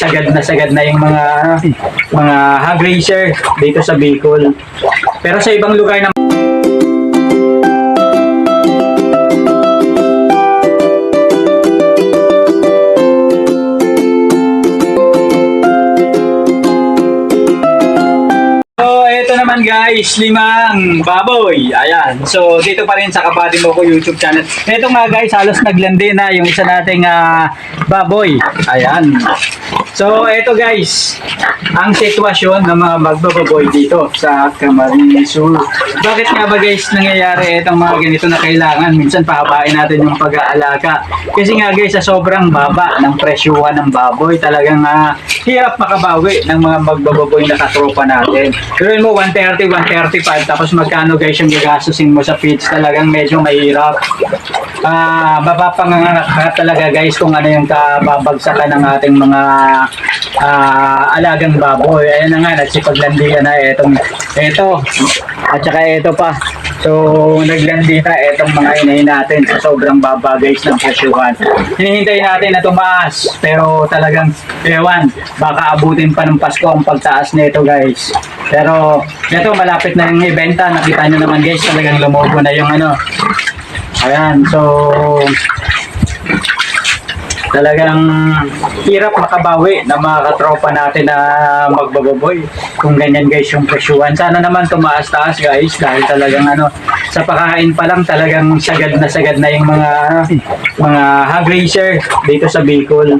sagad na sagad na yung mga mga hog racer dito sa Bicol. Pero sa ibang lugar na So, ito naman guys, limang baboy. Ayan. So, dito pa rin sa Kabady mo ko YouTube channel. Ito nga guys, halos naglandi na yung isa nating ah, baboy. Ayan. So, ito guys, ang sitwasyon ng mga magbababoy dito sa Camarines Sur. Bakit nga ba guys nangyayari itong mga ganito na kailangan? Minsan pahabain natin yung pag-aalaga. Kasi nga guys, sa sobrang baba ng presyuhan ng baboy, talagang ah, hirap makabawi ng mga magbababoy na katropa natin. Pero mo, 130, 135, tapos magkano guys yung gagastusin mo sa feeds, talagang medyo mahirap. Ah, mapapanganganak talaga guys kung ano yung kababagsakan ng ating mga ah, alagang baboy. Ayan na nga, nagsipaglandian na etong eto. At saka eto pa. So, naglandi na etong mga inahin natin sa sobrang baba guys ng presyuhan. Hinihintay natin na tumaas, pero talagang ewan, baka abutin pa ng Pasko ang pagtaas nito guys. Pero, ito malapit na yung ibenta. Nakita nyo naman guys, talagang lumobo na yung ano, Ayan, so talagang hirap makabawi ng mga katropa natin na magbababoy kung ganyan guys yung presyuhan. Sana naman tumaas-taas guys dahil talagang ano, sa pakain pa lang talagang sagad na sagad na yung mga mga hog racer dito sa Bicol.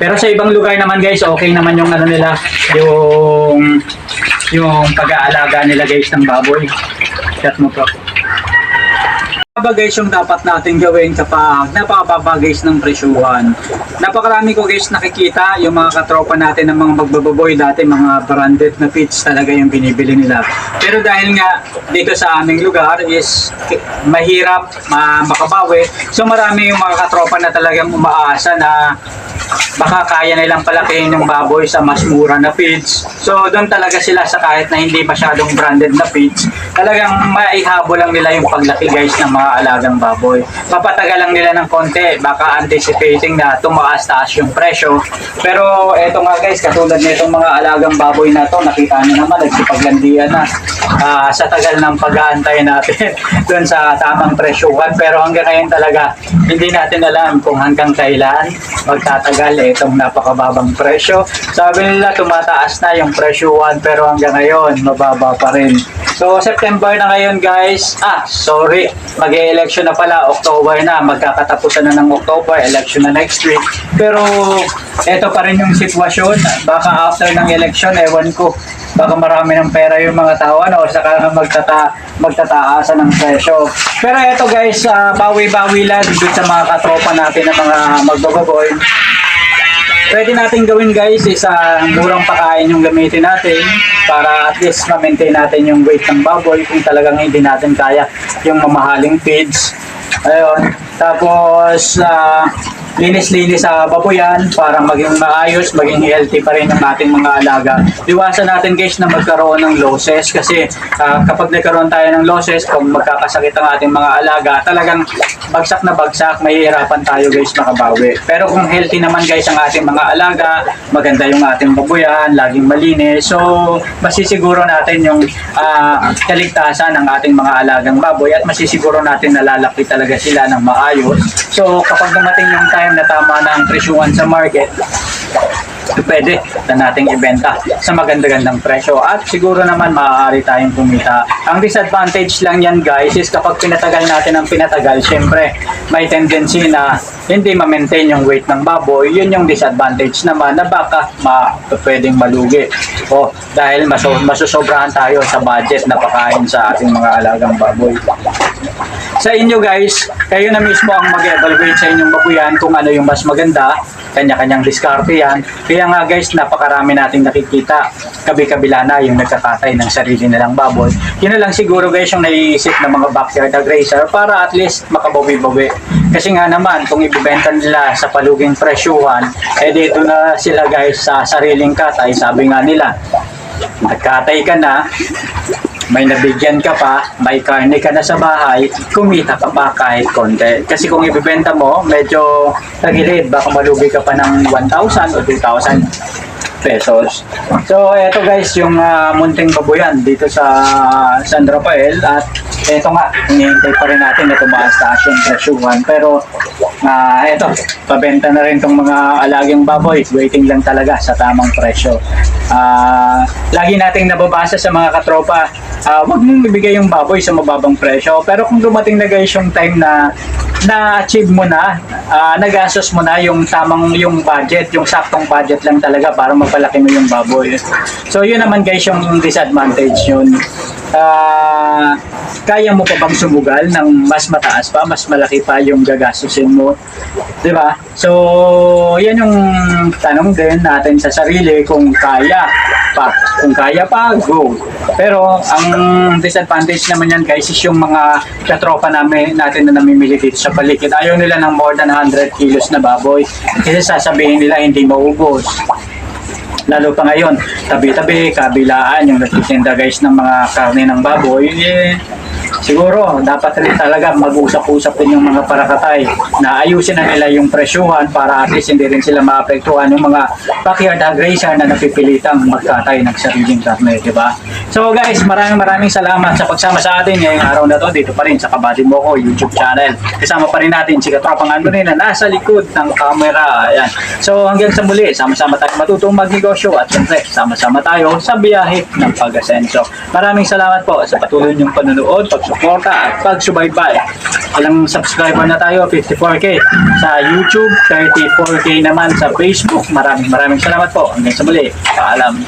Pero sa ibang lugar naman guys, okay naman yung ano nila, yung yung pag-aalaga nila guys ng baboy. Chat mo po. Ba guys yung dapat natin gawin kapag napakababa guys ng presyuhan? Napakarami ko guys nakikita yung mga katropa natin ng mga magbababoy dati mga branded na feeds talaga yung binibili nila. Pero dahil nga dito sa aming lugar is mahirap ma makabawi. So marami yung mga katropa na talagang umaasa na baka kaya nilang palakihin yung baboy sa mas mura na feeds. So doon talaga sila sa kahit na hindi masyadong branded na feeds, talagang maihabol lang nila yung paglaki guys ng mga alagang baboy. Papatagal lang nila ng konti, baka anticipating na tumaas-taas yung presyo. Pero eto nga guys, katulad nitong mga alagang baboy na to, nakita niyo naman, nagsipaglandian na ah, sa tagal ng pag-aantay natin doon sa tamang presyuhan. Pero hanggang ngayon talaga, hindi natin alam kung hanggang kailan magtatagal itong napakababang presyo. Sabi nila tumataas na yung presyuhan pero hanggang ngayon mababa pa rin. So September na ngayon guys. Ah, sorry. Mag-election na pala. October na. Magkakatapusan na ng October. Election na next week. Pero ito pa rin yung sitwasyon. Baka after ng election, ewan ko. Baka marami ng pera yung mga tao ano, saka magtata magtataasan ng presyo. Pero ito guys, ah, bawi-bawi lang dun sa mga katropa natin na mga magbababoy. Pwede natin gawin guys is ah, murang pakain yung gamitin natin para at least ma-maintain natin yung weight ng baboy kung talagang hindi natin kaya yung mamahaling feeds. Ayun. Tapos, ah, linis-linis sa baboyan para maging maayos, maging healthy pa rin ang ating mga alaga. Iwasan natin guys na magkaroon ng losses kasi ah, kapag nagkaroon tayo ng losses, kung magkakasakit ang ating mga alaga, talagang bagsak na bagsak, mahihirapan tayo guys makabawi. Pero kung healthy naman guys ang ating mga alaga, maganda yung ating baboyan, laging malinis, so masisiguro natin yung ah, kaligtasan ng ating mga alagang baboy at masisiguro natin na lalaki talaga sila ng maayos. So kapag dumating yung time na tama na ang presyuhan sa market, pwede na nating ibenta sa maganda-gandang presyo at siguro naman maaari tayong kumita. Ang disadvantage lang yan guys is kapag pinatagal natin ang pinatagal, syempre may tendency na hindi ma-maintain yung weight ng baboy. Yun yung disadvantage naman na baka ma pwedeng malugi. O dahil maso masusobrahan tayo sa budget na pakain sa ating mga alagang baboy. Sa inyo guys, kayo na mismo ang mag-evaluate sa inyong babuyan kung ano yung mas maganda. Kanya-kanyang diskarte yan. Kaya nga guys, napakarami nating nakikita. Kabi-kabila na yung nagkakatay ng sarili nilang baboy. Yun na lang siguro guys yung naiisip ng mga backyard grazer para at least makabawi-bawi. Kasi nga naman, kung ibibenta nila sa paluging presyuhan, eh dito na sila guys sa sariling katay. Sabi nga nila, nagkatay ka na, may nabigyan ka pa, may karne ka na sa bahay, kumita ka pa kahit konti. Kasi kung ibibenta mo, medyo tagilid, baka malugi ka pa ng 1,000 o 2,000 pesos. So, eto guys, yung ah, munting babuyan dito sa San Rafael at eto nga, hinihintay pa rin natin na tumaas taas yung presyuhan. Pero, ah eto, pabenta na rin tong mga alagang baboy. Waiting lang talaga sa tamang presyo. Ah, lagi nating nababasa sa mga katropa, ah wag mong ibigay yung baboy sa mababang presyo. Pero kung dumating na guys yung time na na-achieve mo na, ah, nagastos mo na yung tamang yung budget, yung saktong budget lang talaga para mapalaki mo yung baboy. So yun naman guys yung disadvantage yun. Ah, kaya mo pa bang sumugal ng mas mataas pa, mas malaki pa yung gagastusin mo? ba? So, yan yung tanong din natin sa sarili kung kaya pa. Kung kaya pa, go. Pero ang disadvantage naman yan guys is yung mga katropa namin natin na namimili dito sa paligid. Ayaw nila ng more than 100 kilos na baboy. Kasi sasabihin nila hindi maubos. Lalo pa ngayon, tabi-tabi, kabilaan, yung nagtitinda guys ng mga karne ng baboy, eh, siguro dapat rin talaga mag-usap-usap din yung mga parakatay na ayusin na nila yung presyuhan para at least hindi rin sila maapektuhan yung mga backyard agracer na napipilitang magkatay ng sariling karne, di ba? So guys, maraming maraming salamat sa pagsama sa atin ngayong araw na to dito pa rin sa Kabady Mo Ko YouTube channel. Kasama pa rin natin si Katropang Anthony na nasa likod ng camera. Ayan. So hanggang sa muli, sama-sama tayo matutong magnegosyo at syempre sama-sama tayo sa biyahe ng pag-asenso. Maraming salamat po sa patuloy niyong panonood, pagsuporta at pagsubaybay. Alang subscriber na tayo, 54k sa YouTube, 34k naman sa Facebook. Maraming maraming salamat po. Hanggang sa muli, paalam.